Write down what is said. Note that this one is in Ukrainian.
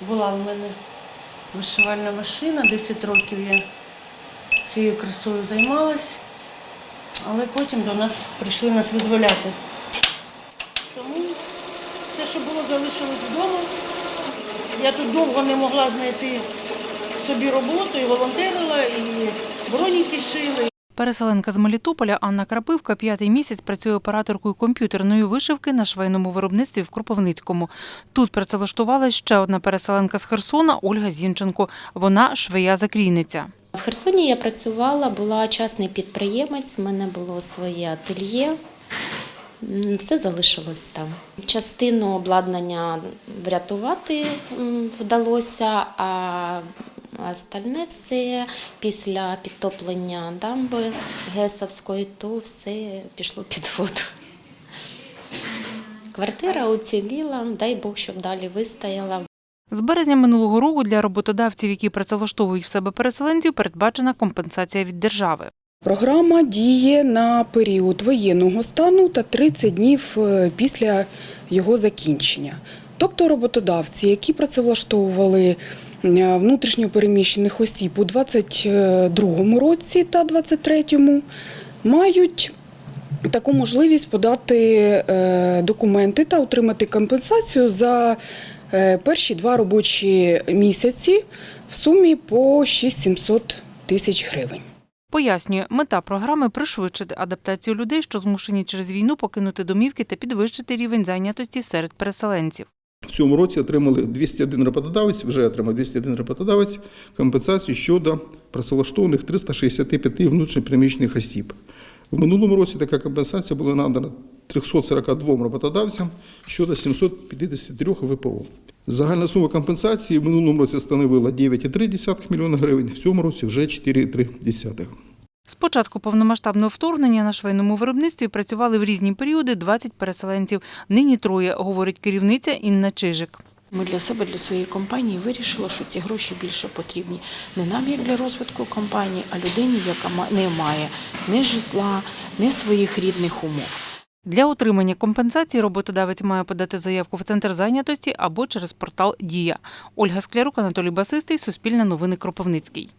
Була в мене вишивальна машина, 10 років я цією красою займалась, але потім до нас прийшли нас визволяти. Тому все, що було, залишилось вдома. Я тут довго не могла знайти собі роботу і волонтерила, і броніки шили. Переселенка з Мелітополя Анна Крапивка п'ятий місяць працює операторкою комп'ютерної вишивки на швейному виробництві в Кропивницькому. Тут працевлаштувалась ще одна переселенка з Херсона Ольга Зінченко. Вона швея-закрійниця. В Херсоні я працювала, була частний підприємець, в мене було своє ательє. Все залишилось там. Частину обладнання врятувати вдалося, а остальне все після підтоплення дамби Гесовської, то все пішло під воду. Квартира уціліла, дай Бог, щоб далі вистояла. З березня минулого року для роботодавців, які працевлаштовують в себе переселенців, передбачена компенсація від держави. Програма діє на період воєнного стану та 30 днів е, після його закінчення. Тобто роботодавці, які працевлаштовували е, внутрішньо переміщених осіб у 2022 році та 2023, мають таку можливість подати е, документи та отримати компенсацію за е, перші два робочі місяці в сумі по 6700 тисяч гривень. Пояснює, мета програми пришвидшити адаптацію людей, що змушені через війну покинути домівки та підвищити рівень зайнятості серед переселенців. Цьому році отримали 201 роботодавець, вже отримав 201 роботодавець компенсацію щодо працевлаштованих 365 внутрішньопереміщених осіб. В минулому році така компенсація була надана 342 роботодавцям щодо 753 ВПО. Загальна сума компенсації в минулому році становила 9,3 млн гривень, в цьому році вже 4,3. З початку повномасштабного вторгнення на швейному виробництві працювали в різні періоди 20 переселенців. Нині троє, говорить керівниця Інна Чижик. Ми для себе, для своєї компанії вирішили, що ці гроші більше потрібні не нам, як для розвитку компанії, а людині, яка не має ні житла, ні своїх рідних умов. Для отримання компенсації роботодавець має подати заявку в центр зайнятості або через портал Дія. Ольга Склярук, Анатолій Басистий, Суспільне новини Кропивницький.